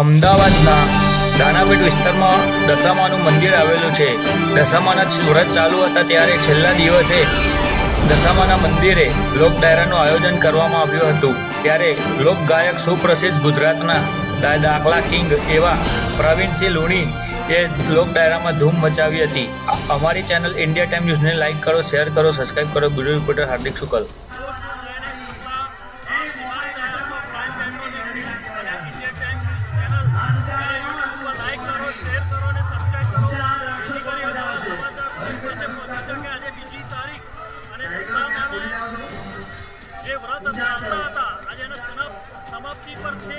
અમદાવાદના દાનાપેટ વિસ્તારમાં દશામાનું મંદિર આવેલું છે. દશામાના સુરત ચાલુ હતા ત્યારે છેલ્લા દિવસે દશામાના મંદિરે લોક ડાયરાનું આયોજન કરવામાં આવ્યું હતું. ત્યારે લોક ગાયક સુપ્રસિદ્ધ ગુજરાતના દાખલા કિંગ એવા પ્રવીણસિંહ લુણી એ લોક ડાયરામાં ધૂમ મચાવી હતી. અમારી ચેનલ ઇન્ડિયા ટાઈમ ન્યૂઝને લાઇક કરો, શેર કરો સબસ્ક્રાઇબ કરો. Bureau reporter Hardik Shukla. તારીખ અને જે વ્રત હતા આજે એના સમાપ્તિ પર છે.